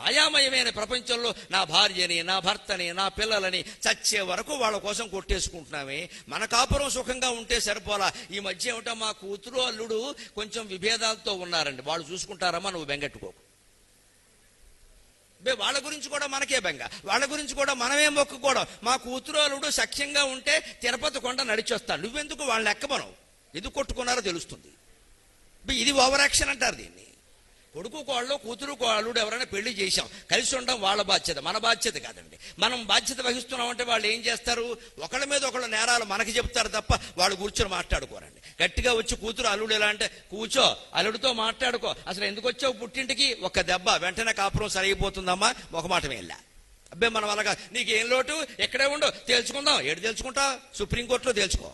మాయామయమైన ప్రపంచంలో నా భార్యని నా భర్తని నా పిల్లలని చచ్చే వరకు వాళ్ళ కోసం కొట్టేసుకుంటున్నామే. మన కాపురం సుఖంగా ఉంటే సరిపోలా. ఈ మధ్య ఏమిటో మా కూతురు అల్లుడు కొంచెం విభేదాలతో ఉన్నారండి. వాళ్ళు చూసుకుంటారమ్మా నువ్వు బెంగెట్టుకోకు. బే వాళ్ళ గురించి కూడా మనకే బెంగ. వాళ్ళ గురించి కూడా మనమే మొక్కుకోవడం. మా కూతురు అల్లుడు సఖ్యంగా ఉంటే తిరుపతి కొండ నడిచొస్తాడు నువ్వెందుకు వాళ్ళని ఎక్కమనవు? ఎందుకు కొట్టుకున్నారో తెలుస్తుంది. ఇది ఓవర్ యాక్షన్ అంటారు దీన్ని. కొడుకు కోళ్ళు కూతురు కోళ్ళు ఎవరైనా పెళ్ళి చేశాం. కలిసి ఉండడం వాళ్ళ బాధ్యత మన బాధ్యత కాదండి. మనం బాధ్యత వహిస్తున్నామంటే వాళ్ళు ఏం చేస్తారు? ఒకళ్ళ మీద ఒకళ్ళ నేరాలు మనకి చెప్తారు తప్ప వాళ్ళు కూర్చొని మాట్లాడుకోరండి. గట్టిగా వచ్చి కూతురు అల్లుడు ఎలా అంటే కూర్చో అల్లుడితో మాట్లాడుకో. అసలు ఎందుకు వచ్చావు పుట్టింటికి? ఒక దెబ్బ వెంటనే కాపురం సరిగిపోతుందమ్మా. ఒక మాట వెళ్ళా అబ్బే మనం అలాగా నీకేం లోటు? ఎక్కడే ఉండు తేల్చుకుందాం. ఏడు తేల్చుకుంటా? సుప్రీంకోర్టులో తేల్చుకో.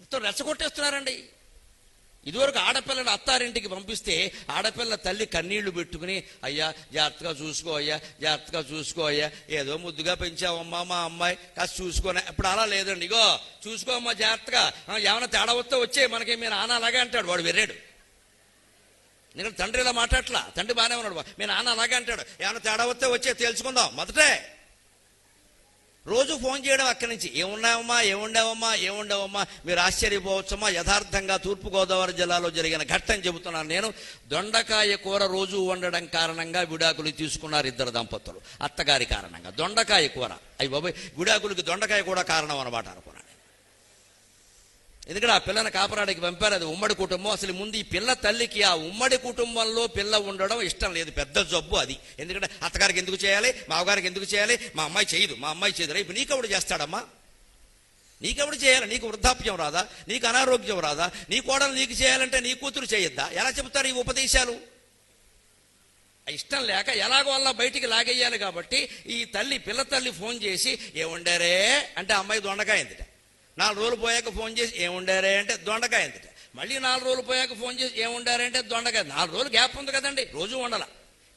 మొత్తం రెచ్చగొట్టేస్తున్నారండి. ఇదివరకు ఆడపిల్లని అత్తారింటికి పంపిస్తే ఆడపిల్ల తల్లి కన్నీళ్ళు పెట్టుకుని అయ్యా జాగ్రత్తగా చూసుకో అయ్యా జాగ్రత్తగా చూసుకో అయ్యా ఏదో ముద్దుగా పెంచావమ్మా మా అమ్మాయి కాస్త చూసుకోనే ఇప్పుడు అలా లేదండి. ఇగో చూసుకో అమ్మా జాగ్రత్తగా ఏమైనా తేడా వస్తే వచ్చే మనకి మీ నాన్న అలాగే అంటాడు వాడు వెర్రాడు. నేను తండ్రి ఇలా మాట్లాడట్లా? తండ్రి బాగానే ఉన్నాడు మీ నాన్న అలాగే అంటాడు. ఏమైనా తేడా వస్తే వచ్చే తెలుసుకుందాం. మొదటే రోజు ఫోన్ చేయడం అక్కడి నుంచి ఏమున్నావమ్మా ఏముండవమ్మా ఏముండవమ్మా మీరు ఆశ్చర్యపోవచ్చమ్మా యథార్థంగా తూర్పుగోదావరి జిల్లాలో జరిగిన ఘట్టం చెబుతున్నాను నేను. దొండకాయ కూర రోజు వండడం కారణంగా విడాకులు తీసుకున్నారు ఇద్దరు దంపతులు అత్తగారి కారణంగా. దొండకాయ కూర. అయ్యి బాబాయ్ విడాకులకి దొండకాయ కూడా కారణం అనమాట అనుకో. ఎందుకంటే ఆ పిల్లని కాపరాడికి పంపారు అది ఉమ్మడి కుటుంబం. అసలు ముందు ఈ పిల్ల తల్లికి ఆ ఉమ్మడి కుటుంబంలో పిల్ల ఉండడం ఇష్టం లేదు. పెద్ద జబ్బు అది. ఎందుకంటే అత్తగారికి ఎందుకు చేయాలి? మావగారికి ఎందుకు చేయాలి? మా అమ్మాయి చేయదు. మా అమ్మాయి చేయదు. రేపు నీకెవడు చేస్తాడమ్మా? నీకెవడు చేయాలి? నీకు వృద్ధాప్యం రాదా? నీకు అనారోగ్యం రాదా? నీ కోడలు నీకు చేయాలంటే నీ కూతురు చేయొద్దా? ఎలా చెబుతారు ఈ ఉపదేశాలు? ఇష్టం లేక ఎలాగో అలా బయటికి లాగేయాలి కాబట్టి ఈ తల్లి పిల్ల తల్లి ఫోన్ చేసి ఏముండరే? అంటే అమ్మాయి దొండకాయ ఎందుట? నాలుగు రోజులు పోయాక ఫోన్ చేసి ఏముండారే అంటే దొండకాయ మళ్ళీ నాలుగు రోజులు పోయాక ఫోన్ చేసి ఏముండారే అంటే దొండకాయ. నాలుగు రోజులు గ్యాప్ ఉంది కదండి రోజు వండాల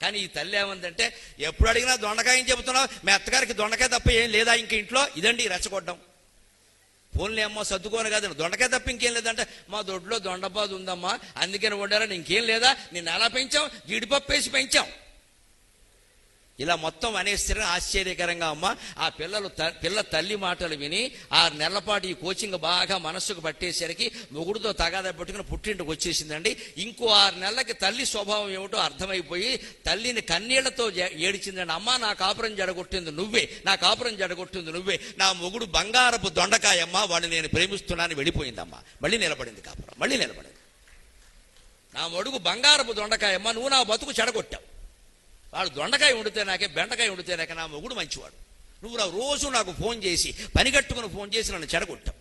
కానీ ఈ తల్లి ఏమందంటే ఎప్పుడు అడిగినా దొండకాయ అని చెబుతున్నావు? మీ అత్తగారికి దొండకాయ తప్ప ఏం లేదా ఇంక ఇంట్లో? ఇదండి రెచ్చగొట్టడం. ఫోన్లే ఏమో సర్దుకోను కాదండి దొండకాయ తప్ప ఇంకేం లేదంటే మా దొడ్లో దొండపాదు ఉందమ్మా అందుకని వండారని ఇంకేం లేదా? నేను ఎలా పెంచాం? జీడిపప్పు వేసి పెంచాం. ఇలా మొత్తం అనేస్తే ఆశ్చర్యకరంగా అమ్మ ఆ పిల్లలు త- పిల్ల తల్లి మాటలు విని ఆరు నెలపాటు ఈ కోచింగ్ బాగా మనస్సుకు పట్టేసరికి మొగుడుతో తగాదా పెట్టుకుని పుట్టింటికి వచ్చేసిందండి. ఇంకో ఆరు నెలలకి తల్లి స్వభావం ఏమిటో అర్థమైపోయి తల్లిని కన్నీళ్ళతో ఏడిచిందండి. అమ్మ నా కాపురం జడగొట్టింది నువ్వే నా కాపురం జడగొట్టింది నువ్వే నా మొగుడు బంగారపు దొండకాయమ్మ వాడిని నేను ప్రేమిస్తున్నాను వెళ్ళిపోయిందమ్మా. మళ్ళీ నిలబడింది కాపురం మళ్ళీ నిలబడింది. నా మొడుగు బంగారపు దొండకాయమ్మ నువ్వు నా బతుకు చెడగొట్టావు. వాడు దొండకాయ వండితే నాకే బెండకాయ వండితే నాకే నా మొగుడు మంచివాడు. నువ్వు నా రోజు నాకు ఫోన్ చేసి పని కట్టుకుని ఫోన్ చేసి నన్ను చెడగొట్టావు.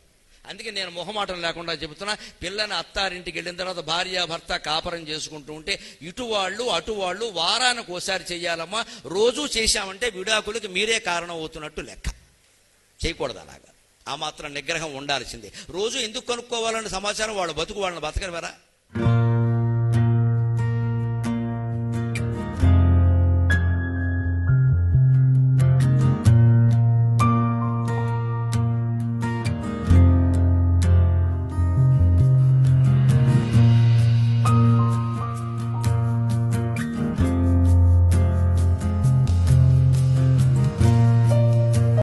అందుకే నేను మొహమాటం లేకుండా చెబుతున్నా పిల్లని అత్తారింటికి వెళ్ళిన తర్వాత భార్య భర్త కాపరం చేసుకుంటూ ఉంటే ఇటు వాళ్ళు అటు వాళ్ళు వారానికి ఒకసారి చేయాలమ్మా రోజు చేశామంటే విడాకులకి మీరే కారణం అవుతున్నట్టు లెక్క. చేయకూడదు అలాగా. ఆ మాత్రం నిగ్రహం ఉండాల్సిందే. రోజు ఎందుకు కనుక్కోవాలన్న సమాచారం వాళ్ళు బతుకు వాళ్ళని బతకనివరా